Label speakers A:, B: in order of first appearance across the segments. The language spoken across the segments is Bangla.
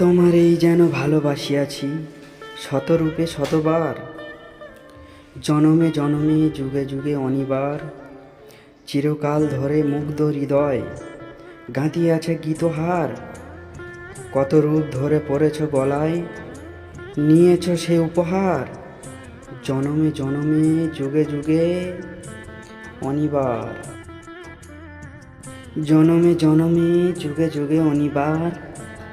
A: তোমার এই যেন ভালোবাসিয়াছি শতরূপে শতবার। জনমে জনমে, যুগে যুগে অনিবার। চিরকাল ধরে মুগ্ধ হৃদয়, গাঁথিয়াছে গীতহার। কত রূপ ধরে পড়েছ গলায়, নিয়েছ সে উপহার। জনমে জনমে, যুগে যুগে অনিবার। জনমে জনমে, যুগে যুগে অনিবার।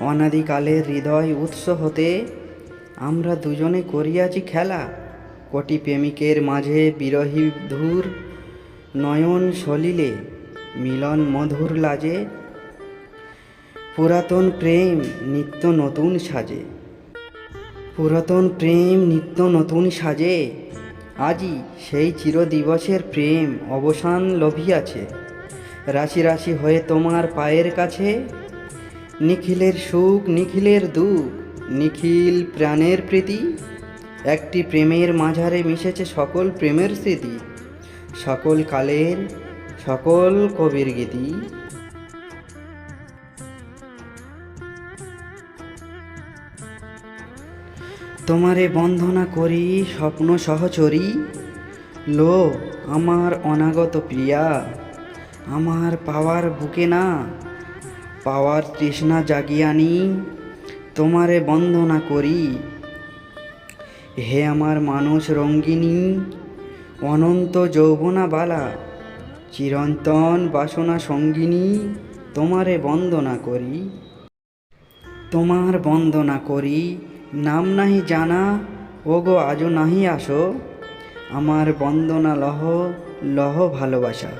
A: অনাদিকালের হৃদয় উৎস হতে আমরা দুজনে করিয়াছি খেলা। কোটি প্রেমিকের মাঝে বিরহী ধূর নয়ন সলিলে, মিলন মধুর লাজে। পুরাতন প্রেম নিত্য নতুন সাজে। পুরাতন প্রেম নিত্য নতুন সাজে। আজই সেই চিরদিবসের প্রেম অবসান লভিয়াছে। রাশি রাশি হয়ে তোমার পায়ের কাছে নিখিলের সুখ, নিখিলের দুঃখ, নিখিল প্রাণের প্রীতি। একটি প্রেমের মাঝারে মিশেছে সকল প্রেমের স্মৃতি, সকল কালের, সকল কবির গীতি। তোমারে বন্ধনা করি, স্বপ্ন সহচরী। লো, আমার অনাগত প্রিয়া, আমার পাওয়ার বুকে না পাওয়ার তৃষ্ণা জাগিয়ানি তোমারে বন্দনা করি। হে আমার মানুষ রঙ্গিনী, অনন্ত যৌবনা বালা, চিরন্তন বাসনা সঙ্গিনী, তোমারে বন্দনা করি। তোমার বন্দনা করি, নাম নাহি জানা, ওগো আজও নাহি আসো। আমার বন্দনা লহ লহ ভালোবাসা।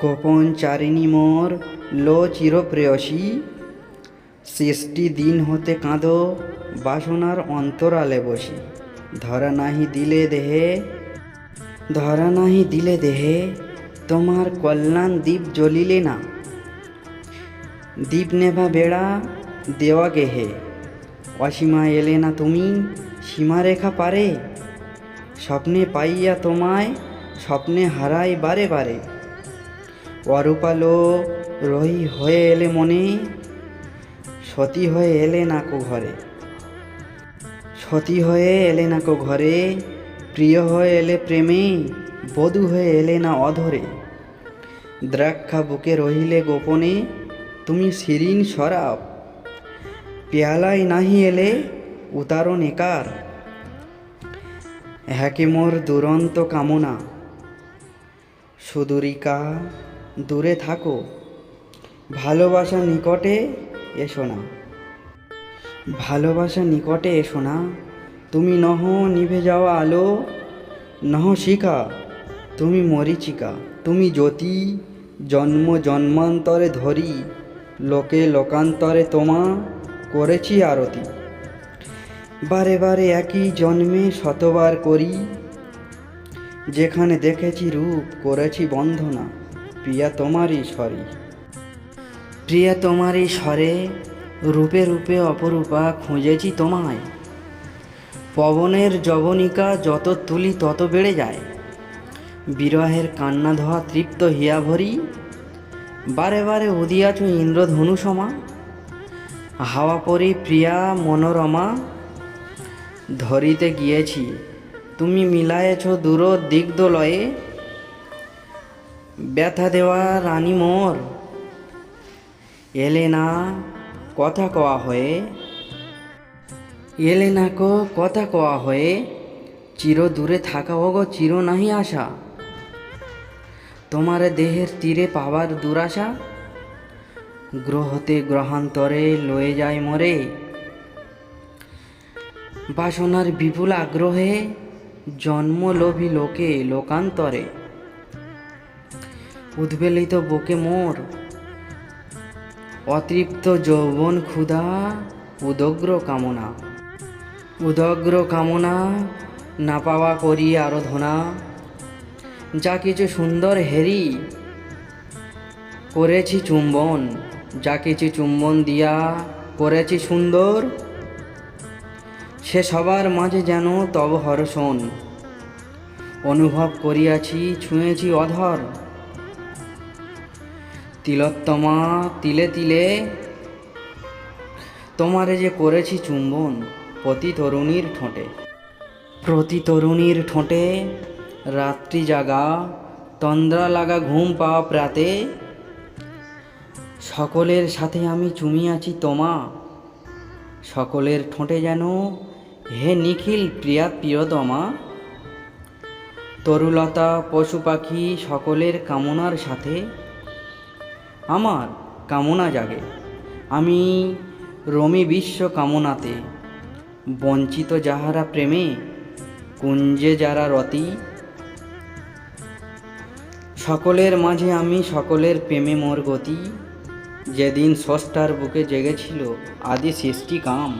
A: গোপন চারিণী মোর লো চিরপ্রেয়সী, সৃষ্টি দিন হতে কাঁদো, বাসনার অন্তরালে বসি। ধরা নাহি দিলে দেহে, ধরা নাহি দিলে দেহে, তোমার কল্যাণ দ্বীপ জ্বলিলে না। দ্বীপ নেভা বেড়া দেওয়া গেহে, অসীমা এলে না তুমি, সীমারেখা পারে। স্বপ্নে পাইয়া তোমায়, স্বপ্নে হারাই বারে বারে। অরূপালো রহি হয়ে এলে মনে, সতী হয়ে এলে না কো ঘরে। সতী হয়ে এলে না কো ঘরে, প্রিয় হয়ে এলে প্রেমে, বধূ হয়ে এলে না অধরে। দ্রাক্ষা বুকে রহিলে গোপনে, তুমি শিরিন শরাব। পেয়ালায় নাহি এলে উতারণ একার। হ্যাকে মোর দুরন্ত কামনা। সুদূরিকা দূরে থাকো। ভালোবাসা নিকটে এসো না। ভালোবাসা নিকটে এসো না। তুমি নহ নিভে যাওয়া আলো, নহ শিখা, তুমি মরিচিকা। তুমি জ্যোতি, জন্ম জন্মান্তরে ধরি, লোকে লোকান্তরে তোমা, করেছি আরতি। বারে বারে একই জন্মে শতবার করি, যেখানে দেখেছি রূপ, করেছি বন্ধনা প্রিয়া তোমারই স্বরে প্রিয়া তোমারই স্বরে রূপে রূপে অপরূপা খুঁজেছি তোমায়। পবনের জবনিকা যত তুলি তত বেড়ে যায়। বিরহের কান্না ধোয়া তৃপ্ত হিয়া ভরি বারে বারে উদিয়াছ ইন্দ্রধনু সমা। হাওয়া পরি প্রিয়া মনোরমা, ধরিতে গিয়েছি, তুমি মিলায়েছ দূর দিগদলয়ে ব্যথা দেওয়া রানী মোর এলে না কথা কওয়া হয়ে এলে না কো কথা কওয়া হয়ে, চির দূরে থাকা, ওগো চির নাহি আশা। তোমার দেহের তীরে পাবার দুরাশা, গ্রহতে গ্রহান্তরে লয়ে যায় মরে। বাসনার বিপুল আগ্রহে জন্মলোভী লোকে, লোকান্তরে। উদ্বেলিত বুকে মোর অতৃপ্ত যৌবন ক্ষুধা, উদগ্র কামনা। উদগ্র কামনা, না পাওয়া করি আরাধনা। যা কিছু সুন্দর হেরি, করেছি চুম্বন। যা কিছু চুম্বন দিয়া করেছি সুন্দর, সে সবার মাঝে যেন তব হর্ষণ। অনুভব করিয়াছি, ছুঁয়েছি অধর। তিলোত্তমা, তিলে তিলে। তোমারে যে করেছি চুম্বন, প্রতি তরুণীর ঠোঁটে। প্রতি তরুণীর ঠোঁটে রাত্রি জাগা, তন্দ্রা লাগা ঘুম পাওয়া প্রাতে। সকলের সাথে আমি চুমিয়াছি তোমা। সকলের ঠোঁটে যেন হে নিখিল প্রিয়া প্রিয়তমা। তরুলতা, পশু পাখি সকলের কামনার সাথে। আমার কামনা জাগে। আমি রমি বিশ্ব কামনাতে বঞ্চিত যাহারা প্রেমে, কুঞ্জে যারা রতি, সকলের মাঝে আমি সকলের প্রেমে মোর গতি। যেদিন ষষ্ঠার বুকে জেগেছিল আদি সৃষ্টি কাম,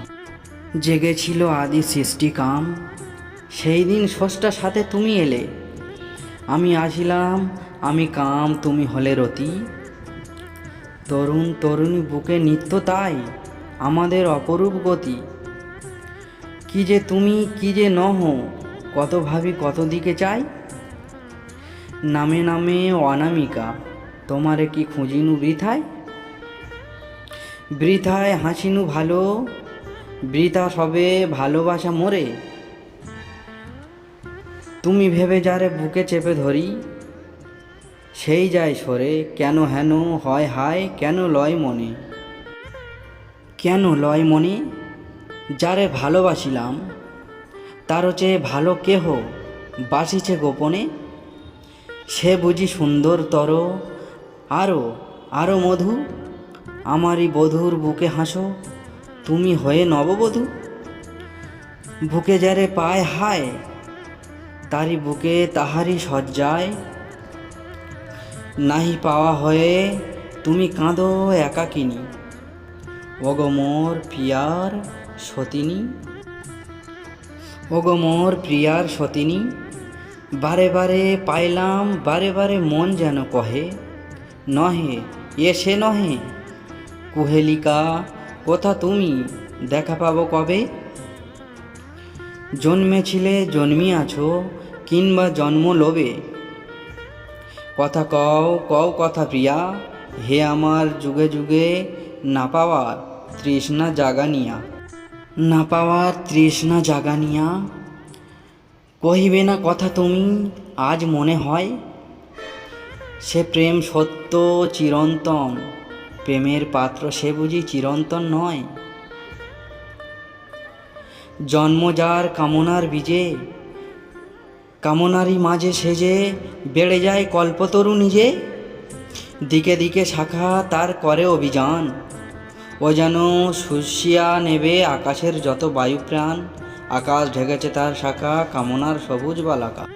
A: জেগেছিল আদি সৃষ্টি কাম, সেই দিন ষষ্ঠার সাথে তুমি এলে। আমি আসিলাম, আমি কাম, তুমি হলে রতি। তরুণ তরুণী বুকে নিত্য তাই, আমাদের অপরূপ গতি। কি যে তুমি, কি যে নহ কত ভাবি কত দিকে চাই? নামে নামে অনামিকা, তোমারে কি খুঁজিনু বৃথায়? বৃথায় হাসিনু ভালো, বৃথা সবে ভালোবাসা মোরে। তুমি ভেবে যারে বুকে চেপে ধরি সেই যায় সরে, কেন হেন, হয় হায়, কেন লয় মনে? কেন লয় মনে? যারে ভালোবাসিলাম, তারও চেয়ে ভালো কেহ বাসিছে গোপনে? সে বুঝি সুন্দর তর আরও আরও মধু? আমারই বধূর বুকে হাসো, তুমি হয়ে নববধূ? বুকে যারে পায় হায় তারি বুকে তাহারি সজ্জায় নাহি পাওয়া হয়ে তুমি কাঁদো একাকিনী। ওগো মোর প্রিয়ার সতিনী। ওগো মোর প্রিয়ার সতিনী, বারে বারে পাইলাম, বারে বারে মন যেন কহে। নহে, এ সে নহে। কুহেলিকা, কোথা তুমি, দেখা পাবো কবে? জন্মেছিলে, জন্মিয়াছো, কিংবা জন্ম লোবে কথা কও কও কথা প্রিয়া। হে আমার যুগে যুগে না পাওয়ার তৃষ্ণা জাগানিয়া। না পাওয়ার তৃষ্ণা জাগানিয়া। কহিবে না কথা তুমি, আজ মনে হয়। সে প্রেম সত্য চিরন্তন, প্রেমের পাত্র সে বুঝি চিরন্তন নয়। জন্ম যার কামনার বীজে কামনারই মাঝে সেজে বেড়ে যায় কল্পতরু নিজে দিকে দিকে শাখা তার করে অভিযান। ও যেন শুষিয়া নেবে আকাশের যত বায়ুপ্রাণ। আকাশ ঢেকেছে তার শাখা, কামনার সবুজ বালাকা।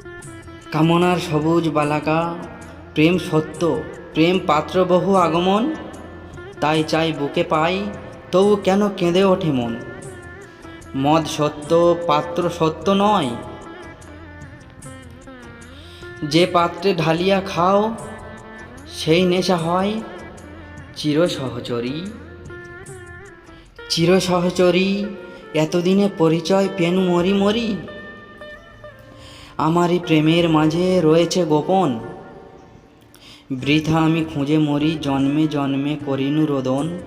A: কামনার সবুজ বালাকা, প্রেম সত্য, প্রেম পাত্র বহু আগমন। তাই চাই বুকে পাই, তবু কেন কেঁদে ওঠে মন? মদ সত্য, পাত্র সত্য নয় যে পাত্রে ঢালিয়া খাও, সেই নেশা হয় চির সহচরী চির সহচরী এতদিনে পরিচয় পেনু মরি মরি। আমারই প্রেমের মাঝে রয়েছে গোপন। বৃথা আমি খুঁজে মরি জন্মে জন্মে করিনু রোদন।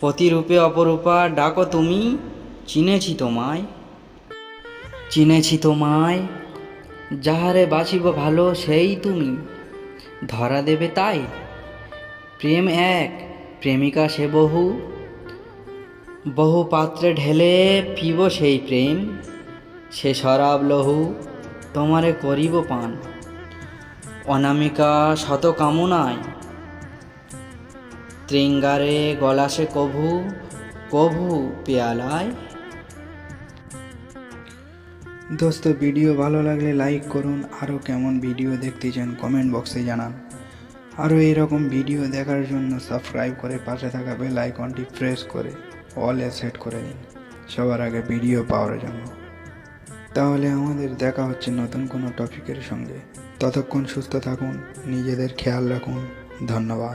A: প্রতিরূপে অপরূপা ডাকো তুমি, চিনেছি তোমায়। চিনেছি তোমায় যাহারে বাঁচিব ভালো সেই তুমি। ধরা দেবে তাই। প্রেম এক, প্রেমিকা সে বহু। বহু পাত্রে ঢেলে পিব সেই প্রেম। সে শরাব লহু, তোমারে করিব পান। অনামিকা শত কামনায়। তৃঙ্গারে গলাসে কভু কভু পেয়ালায়।
B: দোস্ত, ভিডিও ভালো লাগলে লাইক করুন। আরও কেমন ভিডিও দেখতে চান কমেন্ট বক্সে জানান। আরও এরকম ভিডিও দেখার জন্য সাবস্ক্রাইব করে পাশে থাকা বেল আইকনটি প্রেস করে অলে সেট করে দিন সবার আগে ভিডিও পাওয়ার জন্য। তাহলে আমাদের দেখা হচ্ছে নতুন কোনো টপিকের সঙ্গে। ততক্ষণ সুস্থ থাকুন, নিজেদের খেয়াল রাখুন। ধন্যবাদ।